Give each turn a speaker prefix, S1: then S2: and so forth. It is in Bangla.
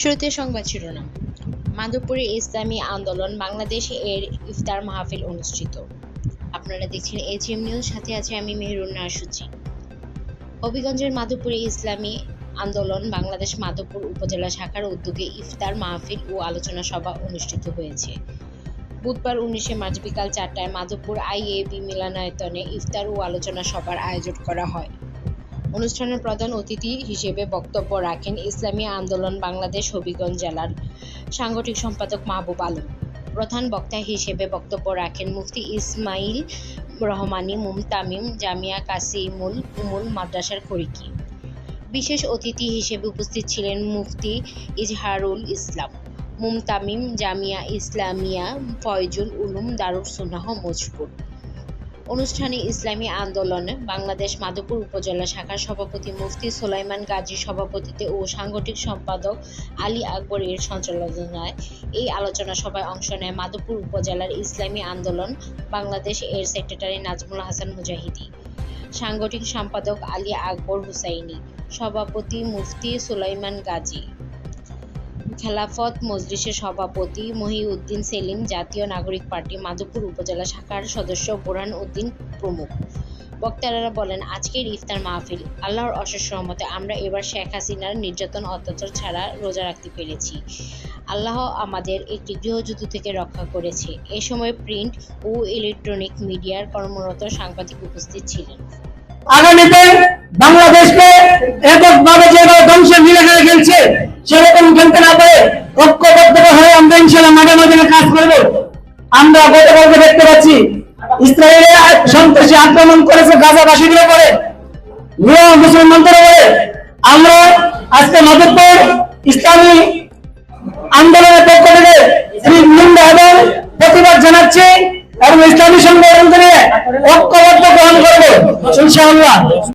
S1: শুরুতে সংবাদ শিরোনাম। মাধবপুরে ইসলামী আন্দোলন বাংলাদেশ এর ইফতার মাহফিল অনুষ্ঠিত। আপনারা দেখছেন এজিএম নিউজ, সাথে আছে আমি মেহরুন্না সূচি হবিগঞ্জের মাধবপুরে ইসলামী আন্দোলন বাংলাদেশ মাধবপুর উপজেলা শাখার উদ্যোগে ইফতার মাহফিল ও আলোচনা সভা অনুষ্ঠিত হয়েছে। বুধবার উনিশে মার্চ বিকাল চারটায় মাধবপুর আইএবি মিলনায়তনে ইফতার ও আলোচনা সভার আয়োজন করা হয়। অনুষ্ঠানের প্রধান অতিথি হিসেবে বক্তব্য রাখেন ইসলামী আন্দোলন বাংলাদেশ হবিগঞ্জ জেলার সাংগঠনিক সম্পাদক মাহবুব আলম। প্রধান বক্তা হিসেবে বক্তব্য রাখেন মুফতি ইসমাইল রহমানী, মুমতামিম, জামিয়া কাসিমুল উমুল মাদ্রাসার খরিকি। বিশেষ অতিথি হিসেবে উপস্থিত ছিলেন মুফতি ইজহারুল ইসলাম, মুমতামিম, জামিয়া ইসলামিয়া, ফয়জুল উলুম, দারুস সুন্নাহ মজপুর অনুষ্ঠানে ইসলামী আন্দোলন বাংলাদেশ মাধবপুর উপজেলা শাখার সভাপতি মুফতি সোলাইমান গাজী সভাপতিত্বে ও সাংগঠনিক সম্পাদক আলী আকবর এর সঞ্চালনায় এই আলোচনা সভায় অংশ নেয় মাধবপুর উপজেলার ইসলামী আন্দোলন বাংলাদেশ এর সেক্রেটারি নাজমুল হাসান মুজাহিদি, সাংগঠনিক সম্পাদক আলী আকবর হুসাইনি, সভাপতি মুফতি সুলাইমান গাজী। খেলাফত মজলিসের সভাপতি মহিউদ্দিন সেলিম, জাতীয় নাগরিক পার্টি মাধবপুর উপজেলা শাখার সদস্য বোরহান উদ্দিন প্রমুখ। বক্তারা বলেন, আজকের ইফতার মাহফিল, আল্লাহর অশেষ রহমতে আমরা এবার শেখ হাসিনার নির্যাতন, অত্যাচার ছাড়া রোজা রাখতে পেরেছি। আল্লাহ আমাদের একটি গৃহযুদ্ধ থেকে রক্ষা করেছে। এ সময় প্রিন্ট ও ইলেকট্রনিক মিডিয়ার কর্মরত সাংবাদিক উপস্থিত ছিলেন।
S2: আগামীতে বাংলাদেশকে আমরা গতকালকে দেখতে পাচ্ছি, ইসরায়েলে সন্ত্রাসী আক্রমণ করেছে গাজাবাসীর উপরে মুসলমানদের উপরে। আমরা আজকে মাধবপুর ইসলামী আন্দোলনের পক্ষ থেকে নিন্দা এবং প্রতিবাদ জানাচ্ছি এবং ইসলামী সংগঠনকে নিয়ে ঐক্যবদ্ধ গ্রহণ করব